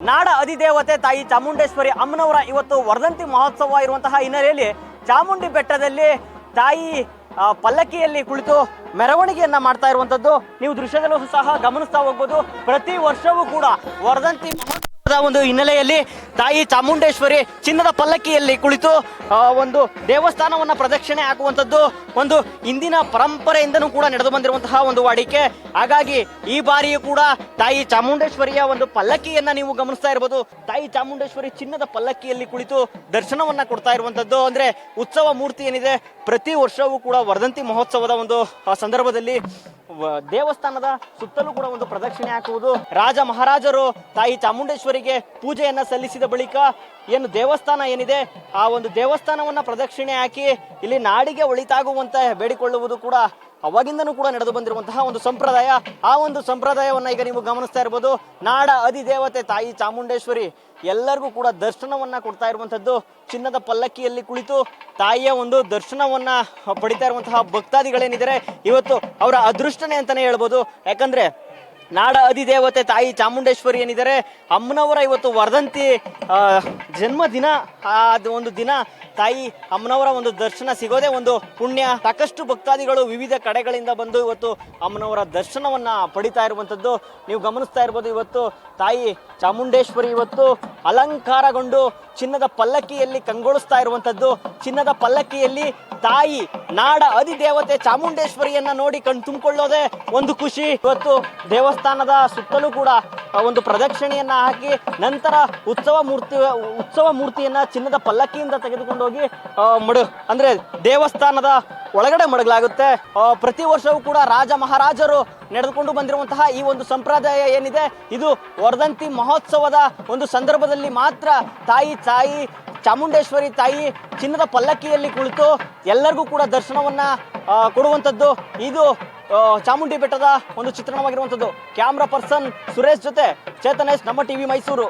ನಾಡ ಅಧಿದೇವತೆ ತಾಯಿ ಚಾಮುಂಡೇಶ್ವರಿ ಅಮ್ಮನವರ ಇವತ್ತು ವರ್ಧಂತಿ ಮಹೋತ್ಸವ ಇರುವಂತಹ ಹಿನ್ನೆಲೆಯಲ್ಲಿ ಚಾಮುಂಡಿ ಬೆಟ್ಟದಲ್ಲಿ ತಾಯಿ ಪಲ್ಲಕ್ಕಿಯಲ್ಲಿ ಕುಳಿತು ಮೆರವಣಿಗೆಯನ್ನ ಮಾಡ್ತಾ ಇರುವಂತದ್ದು ನೀವು ದೃಶ್ಯದಲ್ಲೂ ಸಹ ಗಮನಿಸ್ತಾ ಹೋಗ್ಬೋದು. ಪ್ರತಿ ವರ್ಷವೂ ಕೂಡ ವರ್ಧಂತಿ ಒಂದು ಹಿನ್ನೆಲೆಯಲ್ಲಿ ತಾಯಿ ಚಾಮುಂಡೇಶ್ವರಿ ಚಿನ್ನದ ಪಲ್ಲಕ್ಕಿಯಲ್ಲಿ ಕುಳಿತು ಒಂದು ದೇವಸ್ಥಾನವನ್ನ ಪ್ರದಕ್ಷಿಣೆ ಹಾಕುವಂಥದ್ದು ಒಂದು ಇಂದಿನ ಪರಂಪರೆಯಿಂದನೂ ಕೂಡ ನಡೆದು ಬಂದಿರುವಂತಹ ಒಂದು ವಾಡಿಕೆ. ಹಾಗಾಗಿ ಈ ಬಾರಿಯೂ ಕೂಡ ತಾಯಿ ಚಾಮುಂಡೇಶ್ವರಿಯ ಒಂದು ಪಲ್ಲಕ್ಕಿಯನ್ನ ನೀವು ಗಮನಿಸ್ತಾ ಇರಬಹುದು ತಾಯಿ ಚಾಮುಂಡೇಶ್ವರಿ ಚಿನ್ನದ ಪಲ್ಲಕ್ಕಿಯಲ್ಲಿ ಕುಳಿತು ದರ್ಶನವನ್ನ ಕೊಡ್ತಾ ಇರುವಂತದ್ದು ಅಂದ್ರೆ ಉತ್ಸವ ಮೂರ್ತಿ ಏನಿದೆ, ಪ್ರತಿ ವರ್ಷವೂ ಕೂಡ ವರ್ಧಂತಿ ಮಹೋತ್ಸವದ ಒಂದು ಸಂದರ್ಭದಲ್ಲಿ ದೇವಸ್ಥಾನದ ಸುತ್ತಲೂ ಕೂಡ ಒಂದು ಪ್ರದಕ್ಷಿಣೆ ಹಾಕುವುದು. ರಾಜ ಮಹಾರಾಜರು ತಾಯಿ ಚಾಮುಂಡೇಶ್ವರಿಗೆ ಪೂಜೆಯನ್ನ ಸಲ್ಲಿಸಿದ ಬಳಿಕ ಏನು ದೇವಸ್ಥಾನ ಏನಿದೆ, ಆ ಒಂದು ದೇವಸ್ಥಾನವನ್ನ ಪ್ರದಕ್ಷಿಣೆ ಹಾಕಿ ಇಲ್ಲಿ ನಾಡಿಗೆ ಒಳಿತಾಗುವಂತೆ ಬೇಡಿಕೊಳ್ಳುವುದು ಕೂಡ ಅವಾಗಿಂದನೂ ಕೂಡ ನಡೆದು ಬಂದಿರುವಂತಹ ಒಂದು ಸಂಪ್ರದಾಯ. ಆ ಒಂದು ಸಂಪ್ರದಾಯವನ್ನ ಈಗ ನೀವು ಗಮನಿಸ್ತಾ ಇರ್ಬೋದು. ನಾಡ ಅಧಿದೇವತೆ ತಾಯಿ ಚಾಮುಂಡೇಶ್ವರಿ ಎಲ್ಲರಿಗೂ ಕೂಡ ದರ್ಶನವನ್ನ ಕೊಡ್ತಾ ಇರುವಂತದ್ದು ಚಿನ್ನದ ಪಲ್ಲಕ್ಕಿಯಲ್ಲಿ ಕುಳಿತು ತಾಯಿಯ ಒಂದು ದರ್ಶನವನ್ನ ಪಡಿತಾ ಇರುವಂತಹ ಭಕ್ತಾದಿಗಳೇನಿದ್ದಾರೆ, ಇವತ್ತು ಅವರ ಅದೃಷ್ಟನೇ ಅಂತಾನೆ ಹೇಳ್ಬೋದು. ಯಾಕಂದ್ರೆ ನಾಡ ಅಧಿದೇವತೆ ತಾಯಿ ಚಾಮುಂಡೇಶ್ವರಿ ಏನಿದ್ದಾರೆ, ಅಮ್ಮನವರ ಇವತ್ತು ವರ್ಧಂತಿ ಜನ್ಮದಿನ ಅದು ಒಂದು ದಿನ. ತಾಯಿ, ಅಮ್ಮನವರ ಒಂದು ದರ್ಶನ ಸಿಗೋದೇ ಒಂದು ಪುಣ್ಯ. ಸಾಕಷ್ಟು ಭಕ್ತಾದಿಗಳು ವಿವಿಧ ಕಡೆಗಳಿಂದ ಬಂದು ಇವತ್ತು ಅಮ್ಮನವರ ದರ್ಶನವನ್ನ ಪಡಿತಾ ಇರುವಂತದ್ದು ನೀವು ಗಮನಿಸ್ತಾ ಇರ್ಬೋದು ಇವತ್ತು, ತಾಯಿ ಚಾಮುಂಡೇಶ್ವರಿ ಇವತ್ತು ಅಲಂಕಾರಗೊಂಡು ಚಿನ್ನದ ಪಲ್ಲಕ್ಕಿಯಲ್ಲಿ ಕಂಗೊಳಿಸ್ತಾ ಇರುವಂತದ್ದು ಚಿನ್ನದ ಪಲ್ಲಕ್ಕಿಯಲ್ಲಿ ತಾಯಿ ನಾಡ ಅಧಿದೇವತೆ ಚಾಮುಂಡೇಶ್ವರಿಯನ್ನ ನೋಡಿ ಕಣ್ ತುಂಬಿಕೊಳ್ಳೋದೇ ಒಂದು ಖುಷಿ. ಇವತ್ತು ದೇವಸ್ಥಾನದ ಸುತ್ತಲೂ ಕೂಡ ಒಂದು ಪ್ರದಕ್ಷಿಣೆಯನ್ನ ಹಾಕಿ ನಂತರ ಉತ್ಸವ ಮೂರ್ತಿ ಉತ್ಸವ ಮೂರ್ತಿಯನ್ನ ಚಿನ್ನದ ಪಲ್ಲಕ್ಕಿಯಿಂದ ತೆಗೆದುಕೊಂಡು ಹೋಗಿ ಆ, ಮಡು ಅಂದ್ರೆ ದೇವಸ್ಥಾನದ ಒಳಗಡೆ ಮಡಗಲಾಗುತ್ತೆ. ಪ್ರತಿ ವರ್ಷವೂ ಕೂಡ ರಾಜ ಮಹಾರಾಜರು ನಡೆದುಕೊಂಡು ಬಂದಿರುವಂತಹ ಈ ಒಂದು ಸಂಪ್ರದಾಯ ಏನಿದೆ ಇದು ವರ್ಧಂತಿ ಮಹೋತ್ಸವದ ಒಂದು ಸಂದರ್ಭದಲ್ಲಿ ಮಾತ್ರ ತಾಯಿ ತಾಯಿ ಚಾಮುಂಡೇಶ್ವರಿ ತಾಯಿ ಚಿನ್ನದ ಪಲ್ಲಕ್ಕಿಯಲ್ಲಿ ಕುಳಿತು ಎಲ್ಲರಿಗೂ ಕೂಡ ದರ್ಶನವನ್ನ ಕೊಡುವಂಥದ್ದು. ಇದು ಚಾಮುಂಡಿ ಬೆಟ್ಟದ ಒಂದು ಚಿತ್ರಣವಾಗಿರುವಂಥದ್ದು. ಕ್ಯಾಮ್ರಾ ಪರ್ಸನ್ ಸುರೇಶ್ ಜೊತೆ ಚೇತನೇಶ್ ನಮ್ಮ ಟಿವಿ ಮೈಸೂರು.